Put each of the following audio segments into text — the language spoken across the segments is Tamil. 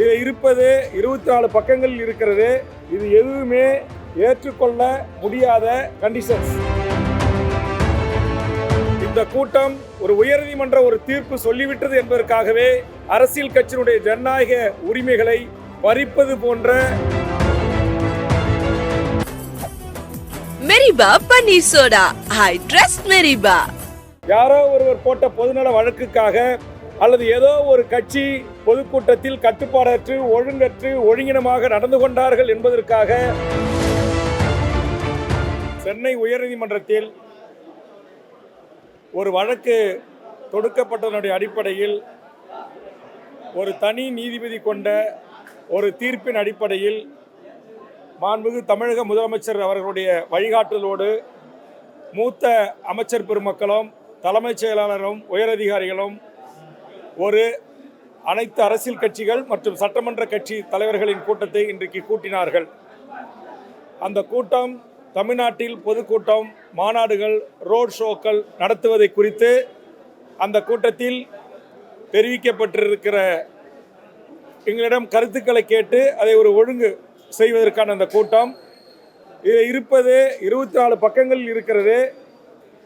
இது இருப்பது இருபத்தி நாலு பக்கங்களில் இருக்கிறது. இது எதுவுமே ஏற்றுக்கொள்ள முடியாத கண்டிஷன்ஸ் இந்த கூட்டம் ஒரு உயர்நீதிமன்ற ஒரு தீர்ப்பு சொல்லிவிட்டது என்பதற்காகவே அரசியல் கட்சியினுடைய ஜனநாயக உரிமைகளை பறிப்பது போன்ற மெரிபா பன்னீர் சோடா. I trust மெரிபா. யாரோ ஒருவர் போட்ட பொதுநல வழக்குக்காக அல்லது ஏதோ ஒரு கட்சி பொதுக்கூட்டத்தில் கட்டுப்பாடற்று ஒழுங்கற்று ஒழுங்கினமாக நடந்து கொண்டார்கள் என்பதற்காக சென்னை உயர்நீதிமன்றத்தில் ஒரு வழக்கு தொடுக்கப்பட்டதனுடைய அடிப்படையில் ஒரு தனி நீதிபதி கொண்ட ஒரு தீர்ப்பின் அடிப்படையில் மாண்புகு தமிழக முதலமைச்சர் அவர்களுடைய வழிகாட்டுதலோடு மூத்த அமைச்சர் பெருமக்களும் தலைமைச் செயலாளரும் உயரதிகாரிகளும் ஒரு அனைத்து அரசியல் கட்சிகள் மற்றும் சட்டமன்ற கட்சி தலைவர்களின் கூட்டத்தை இன்றைக்கு கூட்டினார்கள். அந்த கூட்டம் தமிழ்நாட்டில் பொதுக்கூட்டம் மாநாடுகள் ரோட் ஷோக்கள் நடத்துவதை குறித்து அந்த கூட்டத்தில் தெரிவிக்கப்பட்டிருக்கிற எங்களிடம் கருத்துக்களை கேட்டு அதை ஒரு ஒழுங்கு செய்வதற்கான அந்த கூட்டம். இது இருப்பது இருபத்தி நாலு பக்கங்களில் இருக்கிறது.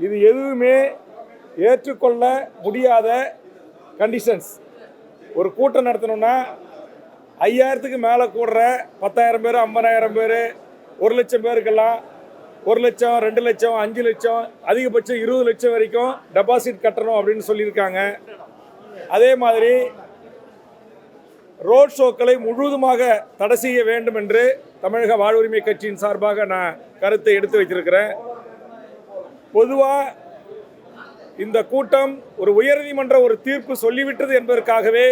இது எதுவுமே ஏற்றுக்கொள்ள முடியாத கண்டிஷன்ஸ் ஒரு கூட்டம் நடத்தணும்னா ஐயாயிரத்துக்கு மேலே கூடுற பத்தாயிரம் பேர் ஐம்பதாயிரம் பேர் ஒரு லட்சம் பேருக்கெல்லாம் ஒரு லட்சம் ரெண்டு லட்சம் அஞ்சு லட்சம் அதிகபட்சம் இருபது லட்சம் வரைக்கும் டெபாசிட் கட்டணும் அப்படின்னு சொல்லியிருக்காங்க. அதே மாதிரி ரோட் ஷோக்களை முழுவதுமாக தடை செய்ய வேண்டும் என்று தமிழக வாழ்வுரிமை கட்சியின் சார்பாக நான் கருத்தை எடுத்து வைத்திருக்கிறேன். பொதுவாக இந்த கூட்டம் ஒரு உயர்நீதிமன்ற ஒரு தீர்ப்பு சொல்லிவிட்டது என்பதற்காகவே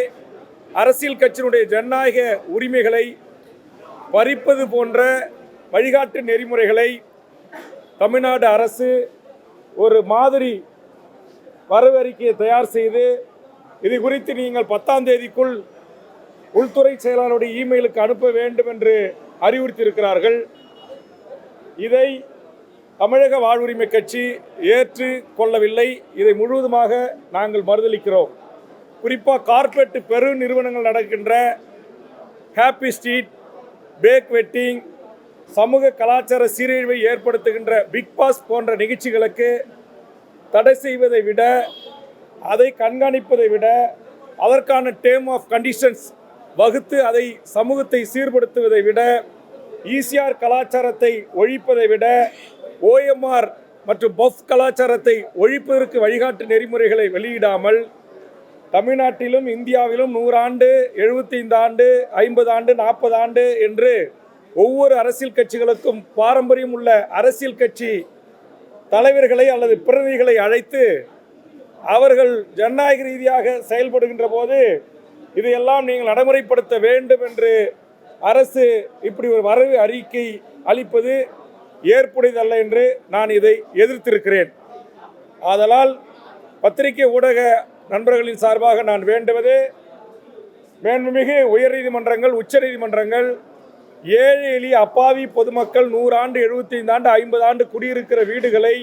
அரசியல் கட்சியினுடைய ஜனநாயக உரிமைகளை பறிப்பது போன்ற வழிகாட்டு நெறிமுறைகளை தமிழ்நாடு அரசு ஒரு மாதிரி வரவறிக்கையை தயார் செய்து இது குறித்து நீங்கள் பத்தாம் தேதிக்குள் உள்துறை செயலாளருடைய இமெயிலுக்கு அனுப்ப வேண்டும் என்று அறிவுறுத்தியிருக்கிறார்கள். இதை தமிழக வாழ்வுரிமை கட்சி ஏற்று கொள்ளவில்லை. இதை முழுவதுமாக நாங்கள் மறுதளிக்கிறோம். குறிப்பாக கார்ப்பரேட் பெரு நிறுவனங்கள் நடக்கின்ற ஹாப்பி ஸ்ட்ரீட் பேக் வெட்டிங் சமூக கலாச்சார சீரழிவை ஏற்படுத்துகின்ற பிக் பாஸ் போன்ற நிகழ்ச்சிகளுக்கு தடை செய்வதை விட அதை கண்காணிப்பதை விட அதற்கான டேம் ஆஃப் கண்டிஷன்ஸ் வகுத்து அதை சமூகத்தை சீர்படுத்துவதை விட ஈசிஆர் கலாச்சாரத்தை ஒழிப்பதை விட ஓஎம்ஆர் மற்றும் பஃப் கலாச்சாரத்தை ஒழிப்பதற்கு வழிகாட்டு நெறிமுறைகளை வெளியிடாமல் தமிழ்நாட்டிலும் இந்தியாவிலும் நூறாண்டு எழுபத்தைந்து ஆண்டு ஐம்பது ஆண்டு நாற்பது ஆண்டு என்று ஒவ்வொரு அரசியல் கட்சிகளுக்கும் பாரம்பரியம் உள்ள அரசியல் கட்சி தலைவர்களை அல்லது பிரதிநிதிகளை அழைத்து அவர்கள் ஜனநாயக ரீதியாக செயல்படுகின்ற போது இதையெல்லாம் நீங்கள் நடைமுறைப்படுத்த வேண்டும் என்று அரசு இப்படி ஒரு வரவு அறிக்கை அளிப்பது ஏற்புடையதல்ல என்று நான் இதை எதிர்த்திருக்கிறேன். ஆதலால் பத்திரிகை ஊடக நண்பர்களின் சார்பாக நான் வேண்டுவது மேன்மிகு உயர்நீதிமன்றங்கள் உச்சநீதிமன்றங்கள் ஏழை எளிய அப்பாவி பொதுமக்கள் நூறாண்டு எழுபத்தைந்து ஆண்டு ஐம்பது ஆண்டு குடியிருக்கிற வீடுகளை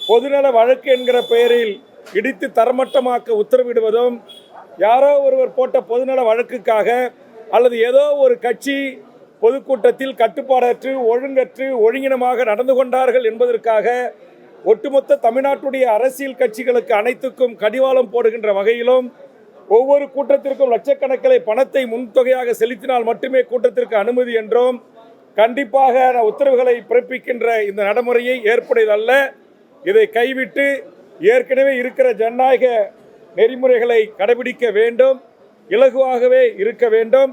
பொதுநல வழக்கு என்கிற பெயரில் இடித்து தரமட்டமாக்க உத்தரவிடுவதும் யாரோ ஒருவர் போட்ட பொதுநல வழக்குக்காக அல்லது ஏதோ ஒரு கட்சி பொதுக்கூட்டத்தில் கட்டுப்பாடற்று ஒழுங்கற்று ஒழுங்கினமாக நடந்து கொண்டார்கள் என்பதற்காக ஒட்டுமொத்த தமிழ்நாட்டுடைய அரசியல் கட்சிகளுக்கு அனைத்துக்கும் கடிவாளம் போடுகின்ற வகையிலும் ஒவ்வொரு கூட்டத்திற்கும் லட்சக்கணக்கிலே பணத்தை முன்தொகையாக செலுத்தினால் மட்டுமே கூட்டத்திற்கு அனுமதி என்றும் கண்டிப்பாக உத்தரவுகளை பிறப்பிக்கின்ற இந்த நடைமுறையை ஏற்புடையதல்ல. இதை கைவிட்டு ஏற்கனவே இருக்கிற ஜனநாயக நெறிமுறைகளை கடைபிடிக்க வேண்டும் இலகுவாகவே இருக்க வேண்டும்.